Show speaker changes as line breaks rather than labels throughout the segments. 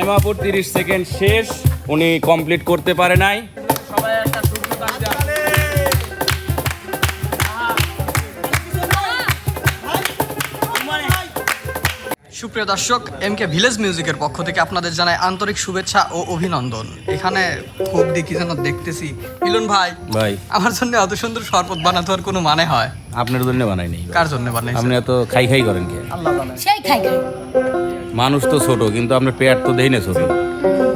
নাইমাপুর তিরিশ সেকেন্ড শেষ। উনি কমপ্লিট করতে পারে নাই।
সুপ্রিয় দর্শক এম কে ভিলেজ মিউজিকের পক্ষ থেকে আপনাদের জানাই আন্তরিক শুভেচ্ছা ও অভিনন্দন। এখানে খুব দেখি যেন দেখতেছি। মিলন ভাই
ভাই।
আমার জন্য অত সুন্দর শরবত বানাতে হওয়ার কোনো মানে হয়?
আপনার জন্য বানাই নেই
কার জন্য বানাই
আপনি এত খাই খাই করেন কে?
সেই খাই খাই।
মানুষ তো ছোট কিন্তু আপনার পেট তো দেই না ছোট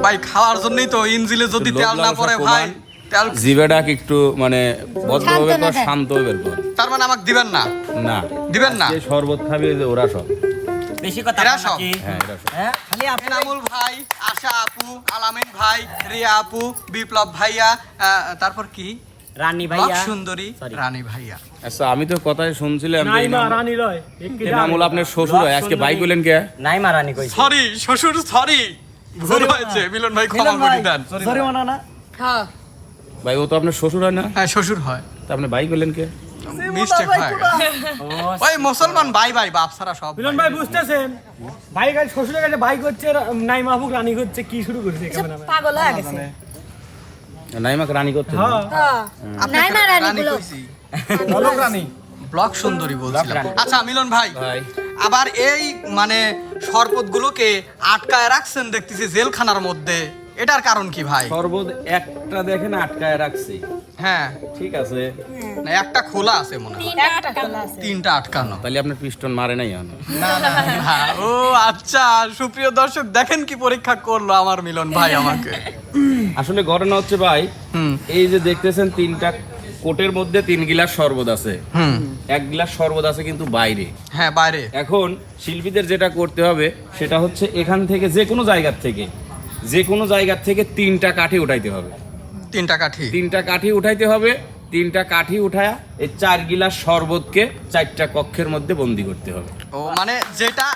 ভাই খাওয়ার জন্যই তো ইঞ্জিলে যদি তেল না পড়ে ভাই তেল
জিবেডাক একটু মানে ভদ্রভাবে
শান্ত
বের কর
তার মানে আমাকে দিবেন না?
না।
দিবেন না?
যে শরবত খাবে যে ওরা সব।
বেশি কথা
এরা
বল
সব?
হ্যাঁ
হ্যাঁ? খালি আপনি
এনামুল ভাই আশা আপু আলামিন ভাই রিয়া আপু বিপ্লব ভাইয়া তারপর কি?
রানী ভাইয়া।
সুন্দরী রানী ভাইয়া।
আচ্ছা আমি তো কথাই শুনছিলাম যে
নাই মা রানী লয়
এই নামুল আপনার শ্বশুর হয় আজকে বাইক বললেন কে?
নাই মা রানী কইছে।
সরি শ্বশুর সরি। ভুল হয়েছে মিলন ভাই ক্ষমা করে দেন।
জরিমানা না?
হ্যাঁ।
ভাই ও তো আপনার শ্বশুর হয় না?
হ্যাঁ শ্বশুর হয়।
তা আপনি বাইক বললেন কে?
মিস্টেক হয়ে গেছে। ওই মুসলমান ভাই ভাই বাপ সারা সব
মিলন ভাই বুঝতেছেন ভাই কাছে শ্বশুরের কাছে ভাই করছে নাই মাহবুব রানী করছে কি শুরু করেছে ক্যামেরা
পাগল হয়ে গেছে।
নাইমাকে রানী করতে
হ্যাঁ।
হ্যাঁ।
আপনি
নাই মা রানী
রানী
গুলো
কইছি। ব্লক সুন্দরী বলছিলাম। আচ্ছা মিলন ভাই
ভাই।
আবার এই মানে শরবতগুলোকে আটকায় রাখছেন দেখতেছি জেলখানার মধ্যে। এটার কারণ কি ভাই?
শরবত একটা দেখেন আটকায় রাখছি।
হ্যাঁ।
ঠিক আছে?
না একটা খোলা আছে মনে হয়।
একটা খোলা আছে।
তিনটা আটকানো।
তাহলে আপনার পিস্টন মারে নাই
না, ও আচ্ছা সুপ্রিয় দর্শক দেখেন কি পরীক্ষা করল আমার মিলন ভাই আমাকে।
আসলে ঘটনা হচ্ছে ভাই
হুম।
এই যে দেখতেছেন তিনটা কোটের মধ্যে তিন গিলাস শরবত আছে।
হুম।
এক গিলাস শরবত আছে কিন্তু বাইরে।
হ্যাঁ বাইরে।
এখন শিল্পীদের যেটা করতে হবে সেটা হচ্ছে এখান থেকে যে কোনো জায়গার থেকে যে কোনো জায়গার থেকে তিনটা কাঠি উঠাইতে হবে।
তিনটা কাঠি?
তিনটা কাঠি উঠাইতে হবে তিনটা কাঠি উঠায়া এই চার গিলাস শরবতকে চারটা কক্ষের মধ্যে বন্দি করতে হবে।
ও মানে যেটা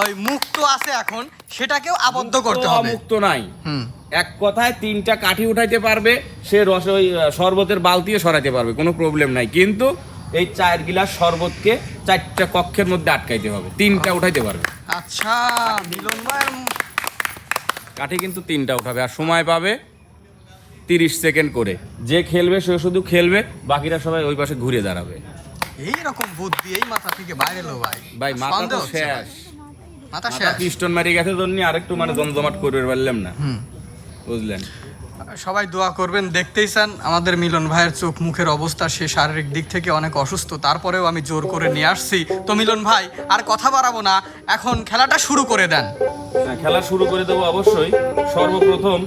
ওই মুক্ত আছে এখন সেটাকেও আবদ্ধ করতে
মুক্ত
হবে।
অমুক্ত নাই।
হুম।
এক কথায় তিনটা কাঠি উঠাইতে পারবে সে রস ওই শরবতের বালতিও সরাইতে পারবে কোনো প্রবলেম নাই। কিন্তু এই চার গিলাস শরবতকে চারটা কক্ষের মধ্যে আটকাইতে হবে তিনটা উঠাইতে পারবে।
আচ্ছা মিলন ভাই
কাঠি কিন্তু তিনটা উঠাবে আর সময় পাবে তিরিশ সেকেন্ড করে। যে খেলবে সে শুধু খেলবে বাকিরা সবাই ওই পাশে ঘুরে দাঁড়াবে।
এইরকম বুদ্ধি এই মাথা থেকে বাইরে লো ভাই।
ভাই মাথা তো শেষ।
মাথা শেষ।
পিস্টন মারি গেছে জন্য আরেকটু মানে জমজমাট করবে পারলাম না। বুঝলেন?
সবাই দোয়া করবেন দেখতেই চান আমাদের মিলন ভাইয়ের চোখ মুখের অবস্থা সে শারীরিক দিক থেকে অনেক অসুস্থ তারপরেও আমি জোর করে নিয়ে আসছি। তো মিলন ভাই আর কথা বাড়াবো না এখন খেলাটা শুরু করে দেন।
হ্যাঁ, খেলা শুরু করে দেবো অবশ্যই। সর্বপ্রথম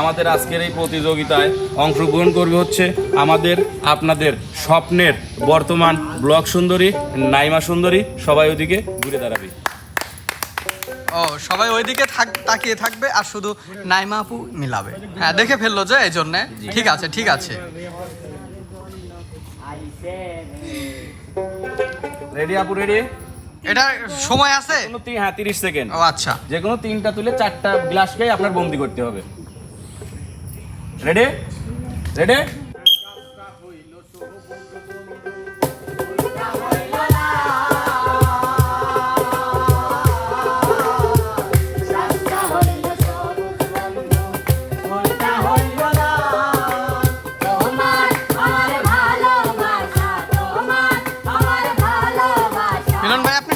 আমাদের আজকের এই প্রতিযোগিতায় অংশগ্রহণ করবে হচ্ছে আমাদের আপনাদের স্বপ্নের বর্তমান ব্লক সুন্দরী নাইমা সুন্দরী। সবাই ওদিকে ঘুরে দাঁড়াবে।
ও সবাই ওইদিকে থাক তাকিয়ে থাকবে আর শুধু নাইমা আপু মিলাবে। হ্যাঁ দেখে ফেলল যে এই জন্যে। ঠিক আছে ঠিক আছে।
রেডি আপু রেডি
এটা সময় আছে?
হ্যাঁ তিরিশ সেকেন্ড
ও আচ্ছা।
যে কোনো তিনটা তুলে চারটা গ্লাসকেই আপনার বন্দি করতে হবে। রেডি রেডি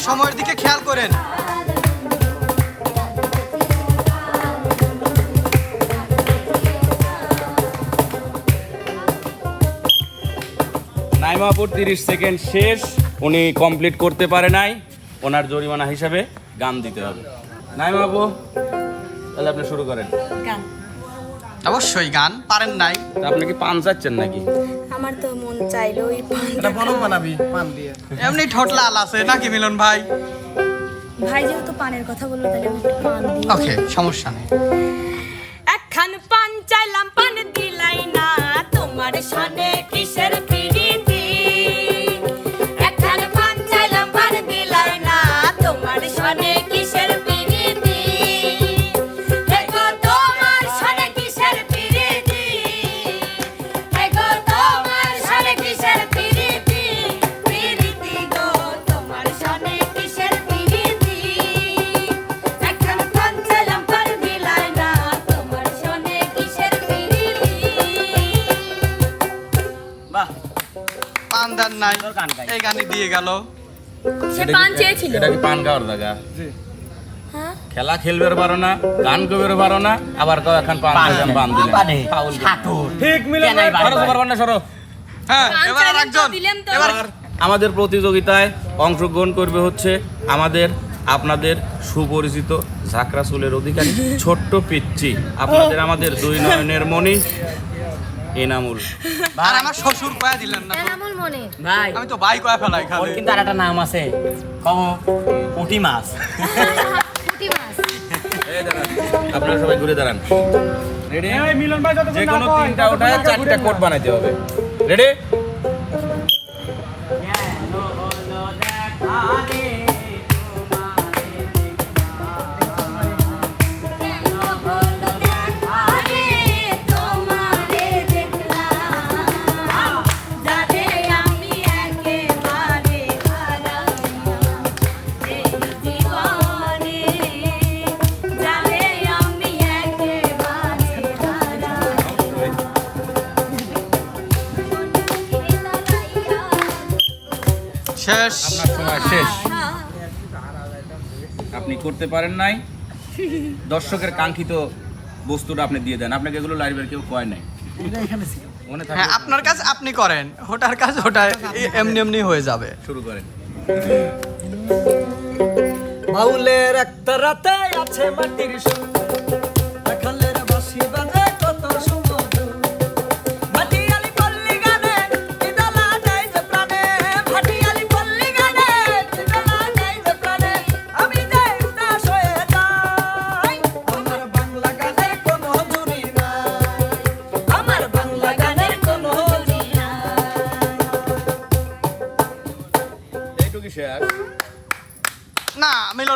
সময়ের দিকে খেয়াল করেন।
নাইমাপুর তিরিশ সেকেন্ড শেষ। উনি কমপ্লিট করতে পারে নাই। ওনার জরিমানা হিসাবে গান দিতে হবে। নাইমাপু তাহলে আপনি শুরু করেন।
গান।
অবশ্যই গান পারেন নাই।
তা আপনি কি পান চাচ্ছেন নাকি?
আমার তো মন চাইলো ওই
এমনি ঠোঁট লাল আছে নাকি মিলন ভাই?
ভাই যেহেতু পানের কথা বলল তাহলে আমি একটু পান দিই।
ওকে সমস্যা নেই।
একখান পান চাইলাম পান দিলাই না তোমার সনে
গেল।
সে
এটা
পান চেয়েছিল।
এটা কি পান খাওয়ার জায়গা?
হ্যাঁ?
খেলা খেলবে পারো না গান করবে পারো না আবার এখন পান
পান
খাইলাম, পান
পানে
ঠিক
সরো, না, সরো।
হ্যাঁ এবার আর
চাইলেন তো,
একজন
দিলেন তো।
এবার
এবার আমাদের প্রতিযোগিতায় অংশগ্রহণ করবে হচ্ছে আমাদের আপনাদের সুপরিচিত ঝাঁকড়া চুলের অধিকারী ছোট্ট পিচ্ছি আপনাদের আমাদের দুই নয়নের মণি। এনামুল।
আর আমার শ্বশুর কয়া দিলেন না
এনামুল মনে।
ভাই।
আমি তো বাই কয়া ফেলাই খালি।
কিন্তু আর একটা নাম আছে। কম পুঁটি মাছ।
পুঁটি মাছ।
এই দাঁড়ান, আপনারা সবাই ঘুরে দাঁড়ান। রেডি
এই মিলন ভাই যতক্ষণ
যে কোনো তিনটা ওঠায় চারটা কোট বানাইতে হবে। রেডি
আরে
করতে পারেন নাই। দর্শকের কাঙ্ক্ষিত বস্তুটা আপনি দিয়ে দেন। আপনাকে এগুলো লাইব্রেরি কেউ কয় নাই। মনে থাকে
হ্যাঁ আপনার কাজ আপনি করেন। হোটার কাজ ওটা এমনি এমনি হয়ে যাবে।
শুরু করেন।
বাউলের একটা রাতে আছে মাটির সুর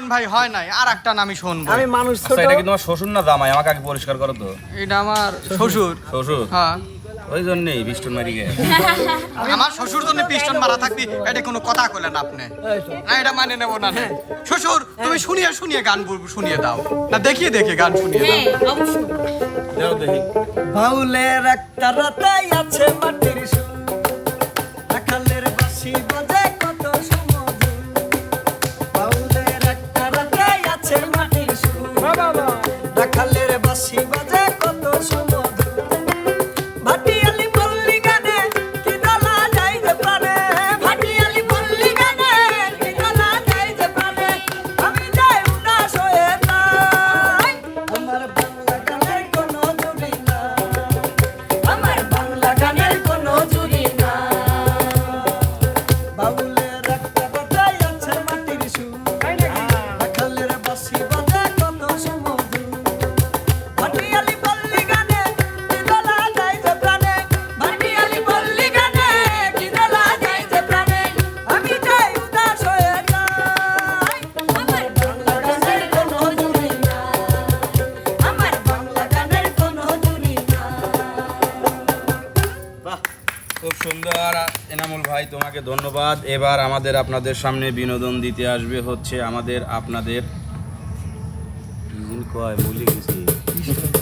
মিলন ভাই হয় নাই আর একটা নামই শুনব।
আমি মানুষ ছোট।
আচ্ছা এটা কি তোমার শ্বশুর না জামাই? আমাকে আগে পরিষ্কার করো তো।
এটা আমার শ্বশুর।
শ্বশুর?
হ্যাঁ।
ওই জন্যই বিষ্টন মারি গে।
আমার শ্বশুর জন্য পিস্টন মারা থাকবি এটা কোনো কথা কইলেন আপনি। না এটা মানে নেব না। শ্বশুর তুমি শুনিয়ে শুনিয়ে গান শুনিয়ে দাও। না দেখিয়ে দেখে গান শুনিয়ে দাও।
হ্যাঁ
দেও দেখি।
বাউলের একটা রাতাই আছে মাটির সুর। রাখালের বাঁশি বাজে সুর
বাবা,
খুব সুন্দর। এনামুল ভাই তোমাকে ধন্যবাদ। এবার আমাদের আপনাদের সামনে বিনোদন দিতে আসবে হচ্ছে আমাদের আপনাদের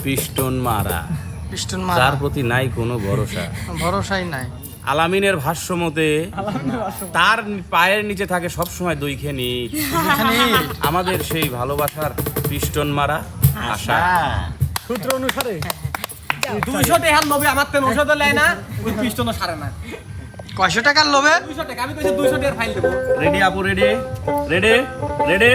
পিস্টন মারা।
পিস্টন
যার
মারা
প্রতি নাই কোনো ভরসা।
ভরসাই নাই।
আলামিনের ভাষ্য মতে তার পায়ের নিচে থাকে সবসময় দুইখানি। আমাদের সেই ভালোবাসার পিস্টন মারা আশা।
সূত্র অনুসারে। দুইশো টাকার লোভে আমার তেন তো লেয় না ওই পিস্টনও সারে না।
কয়শো টাকার লোভে?
দুইশো টাকা আমি কইছি দুইশো টাকার ফাইল দেবো।
রেডি আপু রেডি রেডি রেডি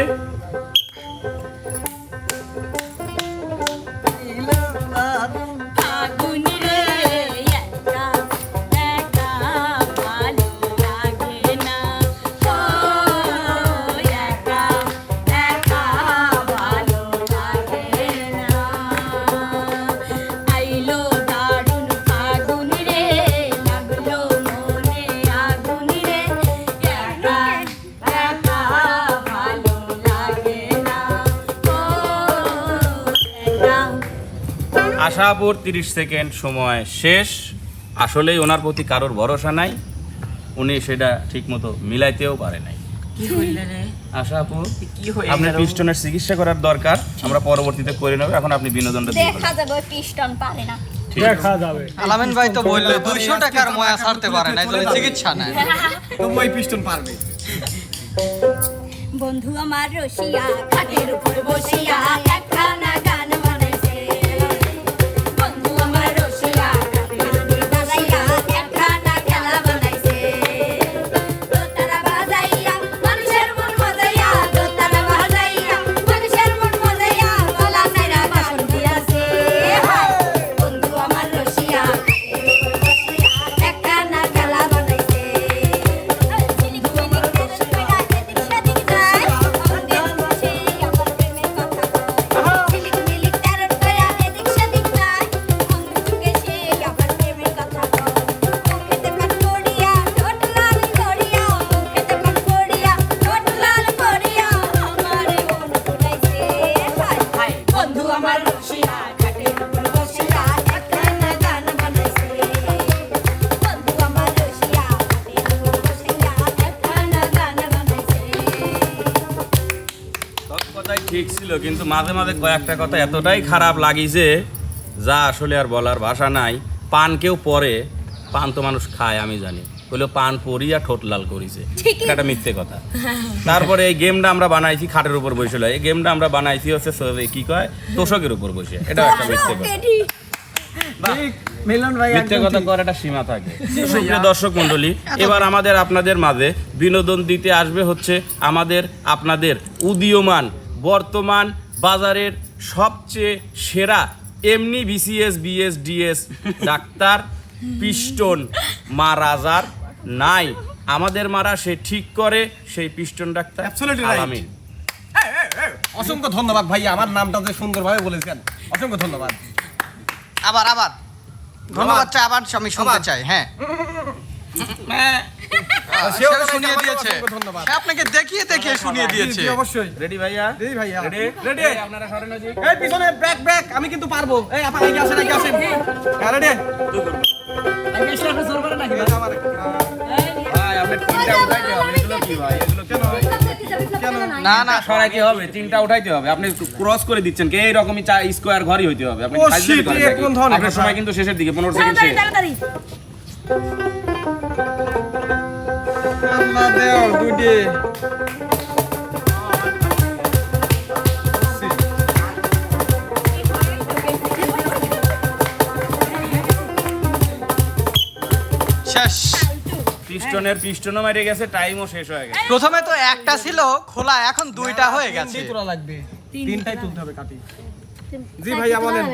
আপুর তিরিশ সেকেন্ড সময় শেষ। আসলেই ওনার প্রতি কারোর ভরসা নাই। উনি সেটা ঠিকমতো মিলাইতেও পারে নাই। আশা আপু আপনার? পিস্টনের চিকিৎসা করার দরকার। আমরা পরবর্তীতে করে নেব। এখন আপনি বিনোদনটা দিয়ে
দেখা যাবে পিস্টন পারে না।
দেখা যাবে।
আলামিন ভাই তো বলল দুইশো টাকার ময়া ছাড়তে পারে না চিকিৎসা নেয়
ওই পিস্টন পারবে।
বন্ধু আমার রসিয়া খাটের উপর বসিয়া।
কিন্তু মাঝে মাঝে কয়েকটা কথা এতটাই খারাপ লাগি যে যা আসলে আর বলার ভাষা নাই। পান কেউ পরে পান তো মানুষ খায় আমি জানি। বলে পান পরিয়া ঠোঁট লাল করিছে। এটা মিথ্যে কথা। তারপরে এই গেমটা আমরা বানাইছি খাটের উপর বসে এই গেমটা আমরা বানাইছি হচ্ছে কি কয়? তোষকের উপর বসে। এটা একটা মিথ্যে কথা।
মিলন ভাই
মিথ্যে কথা করার একটা সীমা থাকে। সুপ্রিয় দর্শক মণ্ডলী এবার আমাদের আপনাদের মাঝে বিনোদন দিতে আসবে হচ্ছে আমাদের আপনাদের উদীয়মান বর্তমান বাজারের সবচেয়ে সেরা এমনি BCS BS DS doctor piston মা রাজার নাই। আমাদের মারা সে ঠিক করে সেই পিস্টন ডাক্তার. আলামিন।
অসংখ্য ধন্যবাদ ভাই আমার নামটা যে সুন্দরভাবে বলেছেন। অসংখ্য ধন্যবাদ।
আবার আবার। ধন্যবাদ। চাই আবার আমি শুনতে চাই হ্যাঁ।
সেও
সে
জানাইছে
শুনিয়ে দিয়েছে।
ধন্যবাদ।
আপনাকে দেখিয়ে দেখিয়ে শুনিয়ে দিয়েছে।
অবশ্যই।
রেডি ভাইয়া?
রেডি ভাইয়া।
রেডি
রেডি
আপনারা সরেন ওই
এই পিছনে ব্যাক ব্যাক আমি কিন্তু পারব। এই আপা এগিয়ে আসেন এগিয়ে আসেন। হ্যাঁ রেডি
ভাই আপনার তিনটা উঠাইতে হবে। এগুলো কি ভাই? এগুলো কেন? ভাই
না না
সরাইতে হবে? তিনটা উঠাইতে হবে। আপনি ক্রস করে দিচ্ছেন কে? এইরকমই চা স্কোয়ার ঘরই হইতে হবে। আপনি? সময় কিন্তু শেষের দিকে পনেরো সেকেন্ড শেষ।
আল্লাহ দেও
শেষ।
পিস্টনের পিস্টনও মেরে গেছে টাইমও শেষ হয়ে গেছে।
প্রথমে তো একটা ছিল খোলা এখন দুইটা হয়ে গেছে।
তিনটেই লাগবে। তিনটাই তুলতে হবে কাটি। জি ভাইয়া বলেন।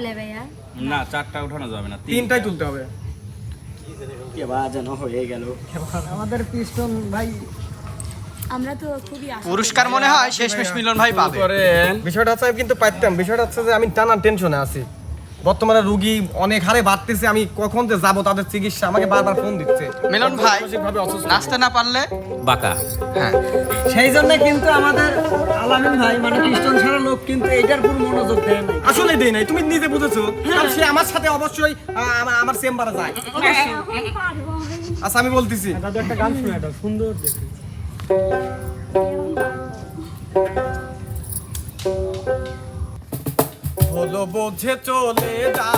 না চারটা উঠানো যাবে না
তিনটাই তুলতে হবে।
আমাদের পিস্টন ভাই।
আমরা তো খুবই
পুরস্কার মনে হয় শেষমেশ মিলন ভাই পাবে।
বিষয়টা হচ্ছে কিন্তু পাইতাম। বিষয়টা হচ্ছে যে আমি টানা টেনশনে আছি। বর্তমানে রুগী অনেক হারে বাড়তেছে আমি কখন যে যাব তাদের চিকিৎসা? আমাকে বারবার ফোন দিচ্ছে।
মিলন ভাই নাচতে না পারলে?
বাঁকা।
হ্যাঁ।
সেই জন্য কিন্তু আমাদের আলামিন ভাই মানে পিস্টন ছাড়া লোক কিন্তু এটার পুরো মনোযোগ দেয় না
আসলে দেই নাই তুমি নিজে বুঝেছ? কারণ সে আমার সাথে অবশ্যই আমার চেম্বারে যায়। আচ্ছা আমি বলতেছি।
দাদু একটা গান শুনে একটা সুন্দর দেখি
হলো বোঝে চলে যা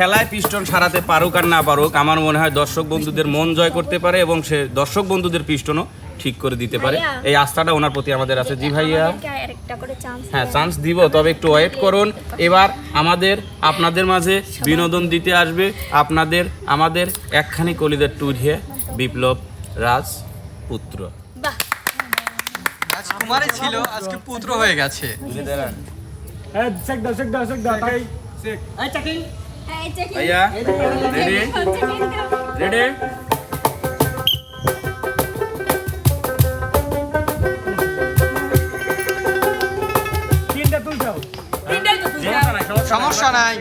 খেলায় পিস্টন সারাতে পারুক আর না পারুক আমার মনে হয় দর্শক বন্ধুদের মন জয় করতে পারে এবং সে দর্শক বন্ধুদের পিস্টনও ঠিক করে দিতে পারে। এই আস্থাটা ওনার প্রতি আমাদের আছে। জি ভাইয়া।
আমাদেরকে আরেকটা করে চান্স
হ্যাঁ চান্স দিব তবে একটু ওয়েট করুন। এবার আমাদের আপনাদের মাঝে বিনোদন দিতে আসবে। আপনাদের আমাদের একখানি কলিদের ট্যুর হে বিপ্লব রাজ পুত্র
রাজকুমারী ছিল আজকে পুত্র হয়ে গেছে।
হ্যাঁ চেক দাও চেক দাও চেক দাও তাই।
এই চেক
ভাইয়া রেডি রেডি
তিনটা তুলছো
সমস্যা নাই।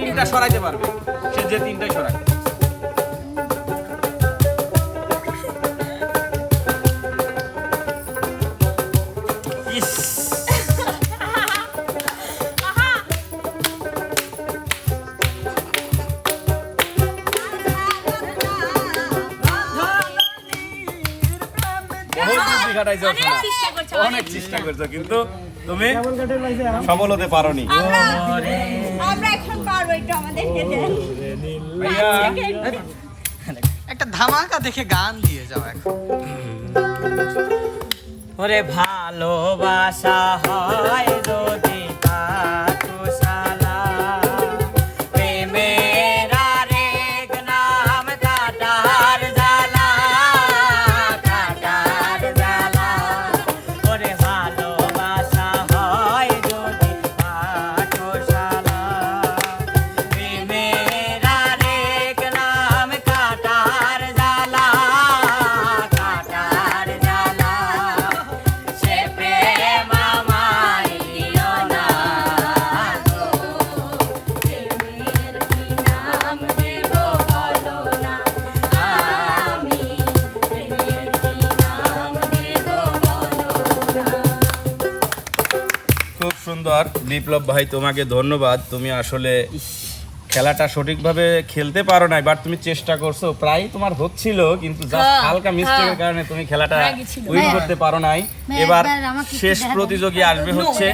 তিনটা সরাইতে পারবে। সে যে তিনটাই সরায়
অনেক চেষ্টা করছ
অনেক। চেষ্টা করছ কিন্তু তুমি সফল হতে পারোনি।
আমরা আমরা এখন পারব একটু আমাদেরকে
একটা ধামাকা দেখে গান দিয়ে যাও এখন।
ওরে ভালোবাসা হয়
সুন্দর। বিপ্লব ভাই তোমাকে ধন্যবাদ। তুমি আসলে খেলাটা সঠিকভাবে খেলতে পারো নাই বাট তুমি চেষ্টা করছ। প্রায় তোমার হচ্ছিল কিন্তু
হ্যাঁ,
হালকা মিস্টেকের কারণে তুমি খেলাটা উইন করতে পারো নাই। এবার শেষ প্রতিযোগী আসবে হচ্ছে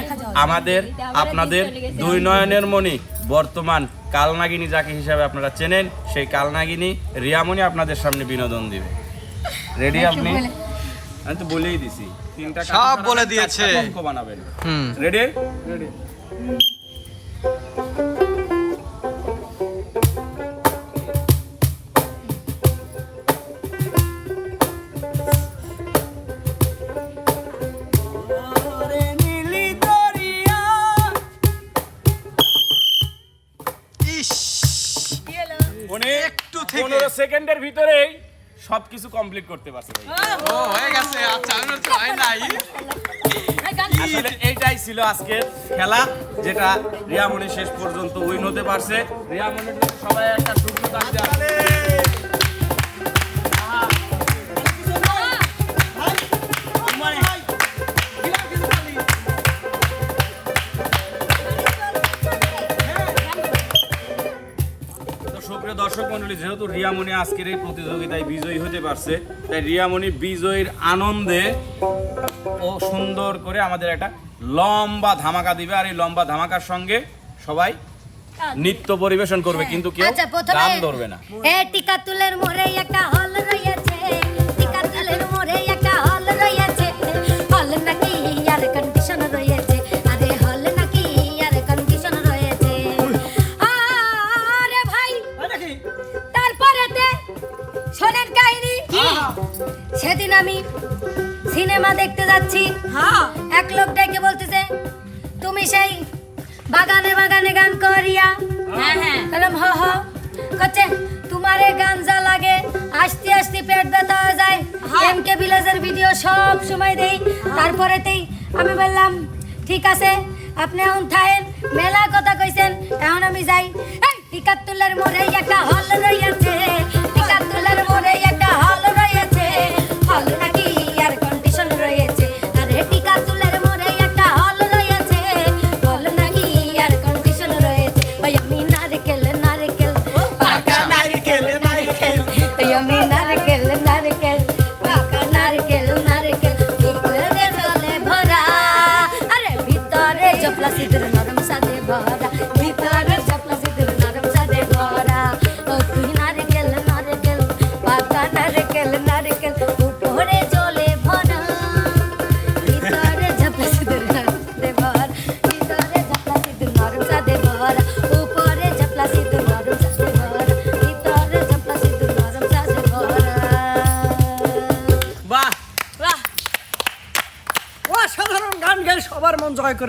আমাদের আপনাদের দুই নয়নের মণি বর্তমান কালনাগিনী যাকে হিসাবে আপনারা চেনেন সেই কালনাগিনী রিয়ামণি আপনাদের সামনে বিনোদন দিবে। রেডি আপনি? আমি তো বলেই দিছি। তিনটা
সব বলে দিয়েছে।
বানাবেন।
হুম।
রেডি
থেকে।
সেকেন্ডের ভিতরেই সবকিছু কমপ্লিট করতে পারছে ভাই।
ও হয়ে গেছে। আচ্ছা আমি তো হয় নাই।
আসলে এইটাই ছিল আজকে খেলা যেটা রিয়ামণি শেষ পর্যন্ত উইন হতে পারছে। রিয়া মনি সবাই একটা শুভ্র সুপ্রিয় দর্শক মন্ডলী যেহেতু রিয়ামণি আজকের এই প্রতিযোগিতায় বিজয়ী হতে পারছে তাই রিয়ামণি বিজয়ীর আনন্দে ও সুন্দর করে আমাদের একটা লম্বা ধামাকা দিবে। আর এই লম্বা ধামাকার সঙ্গে সবাই নৃত্য পরিবেশন করবে কিন্তু কেউ
আচ্ছা,
গান ধরবে না।
এ টিকা তুলের মোড়ে একটা হল রয়েছে সেদিন আমি সিনেমা দেখতে যাচ্ছি। এক লোক ডেকে বলতেছে তুমি সেই বাগানে বাগানে গান করিয়া হ্যাঁ হ্যাঁ। বললাম হ হ। কচ্ছে তোমারে যা লাগে আস্তে আস্তে পেট ব্যথা হয়ে যায়। এম কে ভিলেজের ভিডিও সব সময় দেই। তারপরেতেই আমি বললাম ঠিক আছে আপনি এখন থাকেন মেলা কথা কইছেন এখন আমি যাই। এই টিকাতুলের মোড়ে একটা হল রয়েছে টিকাতুলের মোড়ে একটা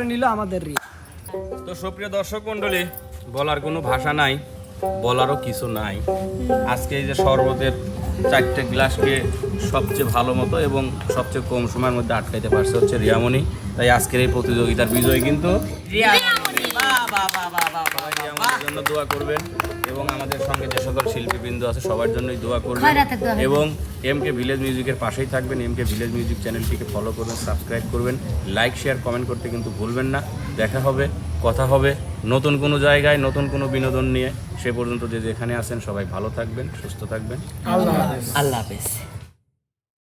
করে নিল আমাদের রিয়া
তো সুপ্রিয় দর্শক মন্ডলী বলার কোনো ভাষা নাই বলারও কিছু নাই। আজকে এই যে শরবতের চারটে গ্লাসকে সবচেয়ে ভালো মতো এবং সবচেয়ে কম সময়ের মধ্যে আটকাইতে পারছে হচ্ছে রিয়ামণি। তাই আজকের এই প্রতিযোগিতার বিজয় কিন্তু সবাই রিয়ামণির জন্য দোয়া করবেন এবং আমাদের সঙ্গে যে সকল শিল্পীবৃন্দ আছে সবার জন্যই দোয়া করবেন। এবং এম কে ভিলেজ মিউজিকের পাশেই থাকবেন। এম কে ভিলেজ মিউজিক চ্যানেলটিকে ফলো করবেন সাবস্ক্রাইব করবেন লাইক শেয়ার কমেন্ট করতে কিন্তু ভুলবেন না। দেখা হবে কথা হবে নতুন কোনো জায়গায় নতুন কোনো বিনোদন নিয়ে। সে পর্যন্ত যে যেখানে আছেন সবাই ভালো থাকবেন সুস্থ থাকবেন।
আল্লাহ
আল্লাহ হাফেজ।